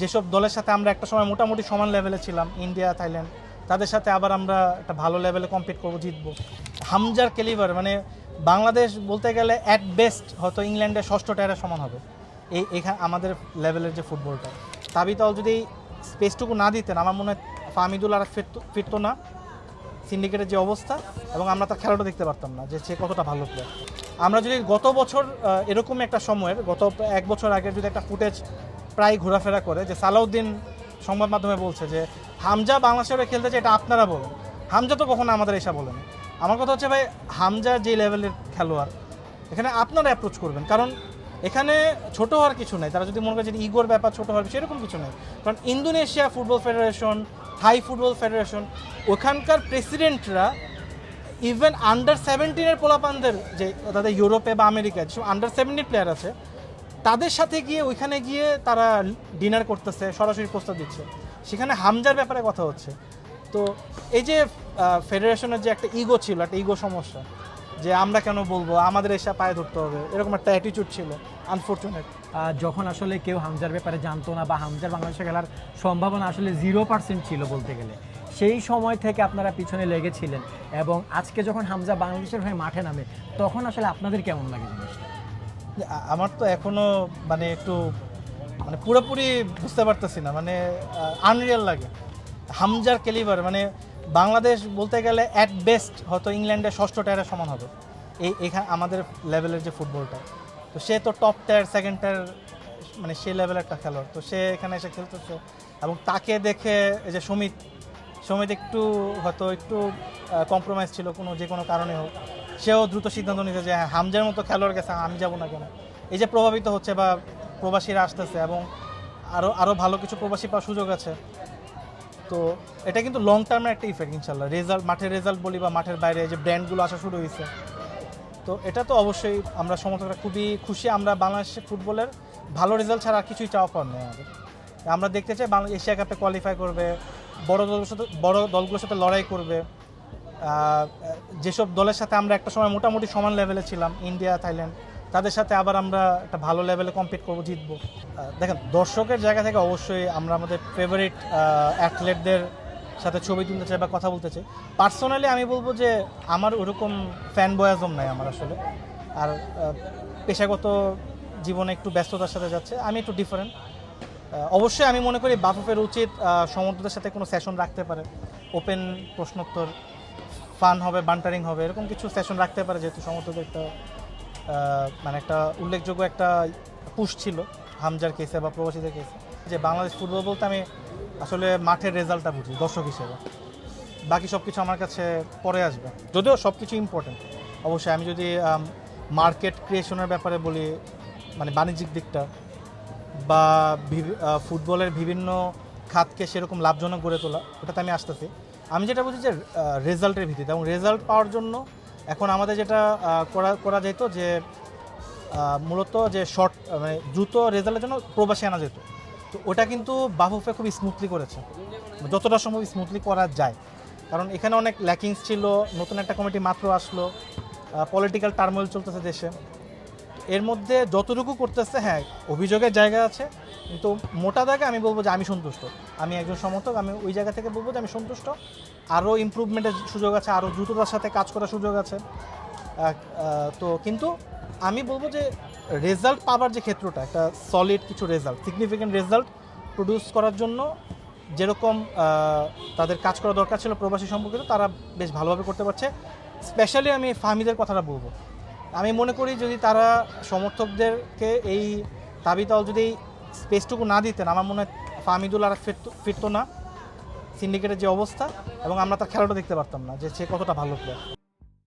যেসব দলের সাথে আমরা একটা সময় মোটামুটি সমান লেভেলে ছিলাম, ইন্ডিয়া, থাইল্যান্ড, তাদের সাথে আবার আমরা একটা ভালো লেভেলে কম্পিট করব, জিতবো। হামজার কেলিভার মানে বাংলাদেশ বলতে গেলে অ্যাট বেস্ট হয়তো ইংল্যান্ডের ষষ্ঠ টায়ারের সমান হবে। এই এখানে আমাদের লেভেলের যে ফুটবলটা। তাবিতাল যদি স্পেসটুকু না দিতেন, আমার মনে হয় ফামিদুল আর ফিরতো ফিরতো না। সিন্ডিকেটের যে অবস্থা এবং আমরা তার খেলাটা দেখতে পারতাম না যে সে কতটা ভালো প্লেয়ার আমরা যদি গত বছর এরকম একটা সময়ের, গত এক বছর আগের যদি একটা ফুটেজ প্রায় ঘোরাফেরা করে যে সালাউদ্দিন সংবাদ মাধ্যমে বলছে যে, হামজা বাংলাদেশের হয়ে খেলতে চায় এটা আপনারা বলেন। হামজা তো কখনো আমাদের এসা বলেন। আমার কথা হচ্ছে ভাই, হামজা যে লেভেলের খেলোয়াড়, এখানে আপনারা অ্যাপ্রোচ করবেন। কারণ এখানে ছোট হওয়ার কিছু নেই। তারা যদি মনে করে ইগোর ব্যাপার ছোট হওয়ার সেরকম কিছু নেই। কারণ Indonesia football federation Thai football federation ওখানকার প্রেসিডেন্টরা ইভেন আন্ডার সেভেন্টিনের পোলাপানদের যে, তাদের ইউরোপে বা আমেরিকায়, যেসব আন্ডার সেভেন্টিন প্লেয়ার আছে তাদের সাথে গিয়ে ওইখানে গিয়ে তারা ডিনার করতেছে, সরাসরি প্রস্তাব দিচ্ছে। সেখানে হামজার ব্যাপারে কথা হচ্ছে। তো এই যে ফেডারেশনের যে একটা ইগো ছিল, একটা ইগো সমস্যা, যে আমরা কেন বলব, আমাদের এসে পায়ে ধরতে হবে, এরকম একটা অ্যাটিটিউড ছিল আনফর্চুনেট যখন আসলে কেউ হামজার ব্যাপারে জানতো না বা হামজার বাংলাদেশে খেলার সম্ভাবনা আসলে জিরো পার্সেন্ট ছিল বলতে গেলে, সেই সময় থেকে আপনারা পিছনে লেগেছিলেন এবং আজকে যখন হামজা বাংলাদেশের হয়ে মাঠে নামে, তখন আসলে আপনাদের কেমন লাগে জিনিসটা? আমার তো এখনও মানে একটু মানে পুরোপুরি বুঝতে পারতেছি না মানে আনরিয়াল লাগে। হামজার কেলিভার মানে বাংলাদেশ বলতে গেলে অ্যাট বেস্ট হয়তো ইংল্যান্ডের ষষ্ঠ টায়ারের সমান হবে। এই এখানে আমাদের লেভেলের যে ফুটবলটা। তো সে তো টপ টায়ার সেকেন্ড টায়ার মানে সে লেভেলের একটা খেলোয়াড়। তো সে এখানে এসে খেলতেছে এবং তাকে দেখে এই যে সমিত সমিত একটু হয়তো একটু কম্প্রোমাইজ ছিল কোনো, যে কোনো কারণে হোক। সেও দ্রুত সিদ্ধান্ত নিতে যে হ্যাঁ হামজার মতো খেলোয়াড় গেছে, আমি যাব না কেন? এই যে প্রভাবিত হচ্ছে বা প্রবাসীরা আসতেছে এবং আরও আরও ভালো কিছু প্রবাসী পাওয়ার সুযোগ আছে, তো এটা কিন্তু লং টার্মের একটা ইফেক্ট ইনশাল্লাহ। রেজাল্ট মাঠের রেজাল্ট বলি বা মাঠের বাইরে যে ব্র্যান্ডগুলো আসা শুরু হয়েছে, তো এটা তো অবশ্যই আমরা সমর্থকরা খুবই খুশি, আমরা বাংলাদেশের ফুটবলের ভালো রেজাল্ট ছাড়া আর কিছুই চাওয়া পাওয়ার নেই আমাদের। আমরা দেখতে চাই বাংলা এশিয়া কাপে কোয়ালিফাই করবে, বড় দলের সাথে বড় দলগুলোর সাথে লড়াই করবে যেসব দলের সাথে আমরা একটা সময় মোটামুটি সমান লেভেলে ছিলাম ইন্ডিয়া থাইল্যান্ড তাদের সাথে আবার আমরা একটা ভালো লেভেলে কম্পিট করব জিতবো। দেখেন দর্শকের জায়গা থেকে অবশ্যই আমরা আমাদের ফেভারিট অ্যাথলেটদের সাথে ছবি তুলতে চাই বা কথা বলতে চাই। পার্সোনালি আমি বলব যে আমার ওরকম ফ্যান বয়াজম নাই আমার আসলে। আর পেশাগত জীবনে একটু ব্যস্ততার সাথে যাচ্ছে আমি একটু ডিফারেন্ট অবশ্যই আমি মনে করি বাফুফের উচিত আহ, সমর্থকদের সাথে কোনো সেশন রাখতে পারে। ওপেন প্রশ্নোত্তর ফান হবে, বান্টারিং হবে, এরকম কিছু সেশন রাখতে পারে যেহেতু সমর্থকদের একটা মানে একটা উল্লেখযোগ্য একটা পুশ ছিল হামজার কেসে বা প্রবাসীদের কেসে যে বাংলাদেশ ফুটবল বলতে আমি আসলে মাঠের রেজাল্টটা বুঝি, দর্শক হিসেবে। বাকি সব কিছু আমার কাছে পরে আসবে। যদিও সব কিছু ইম্পর্টেন্ট অবশ্যই আমি যদি মার্কেট ক্রিয়েশনের ব্যাপারে বলি মানে বাণিজ্যিক দিকটা, বা ফুটবলের বিভিন্ন খাতকে সেরকম লাভজনক গড়ে তোলা, ওটাতে আমি আসতেছি। আমি যেটা বুঝি যে রেজাল্টের ভিত্তিতে এবং রেজাল্ট পাওয়ার জন্য এখন আমাদের যেটা করা করা যেত যে মূলত যে শর্ট মানে দ্রুত রেজাল্টের জন্য প্রবাসী আনা যেত। তো ওটা কিন্তু বাফুফে খুব স্মুথলি করেছে। যতটা সম্ভব স্মুথলি করা যায়। কারণ এখানে অনেক ল্যাকিংস ছিল, নতুন একটা কমিটি মাত্র আসলো পলিটিক্যাল টার্মোয়েল চলতেছে দেশে। এর মধ্যে যতটুকু করতেছে হ্যাঁ অভিযোগের জায়গা আছে কিন্তু মোটা দাগে আমি বলব যে আমি সন্তুষ্ট। আমি একজন সমর্থক, আমি ওই জায়গা থেকে বলব যে আমি সন্তুষ্ট। আরও ইমপ্রুভমেন্টের সুযোগ আছে, আরও দ্রুততার সাথে কাজ করার সুযোগ আছে। তো কিন্তু আমি বলব যে রেজাল্ট পাবার যে ক্ষেত্রটা, একটা সলিড কিছু রেজাল্ট সিগনিফিক্যান্ট রেজাল্ট প্রডিউস করার জন্য যেরকম তাদের কাজ করা দরকার ছিল প্রবাসী সম্পর্কিত, তারা বেশ ভালোভাবে করতে পারছে। স্পেশালি আমি ফাহমিদের কথাটা বলব। আমি মনে করি যদি তারা সমর্থকদেরকে এই তাবিতাল যদি স্পেসটুকু না দিতেন, আমার মনে হয় ফাহমিদুল আর ফিরত ফিরতো না। সিন্ডিকেটের যে অবস্থা, এবং আমরা তার খেলাটা দেখতে পারতাম না যে সে কতটা ভালো প্লেয়ার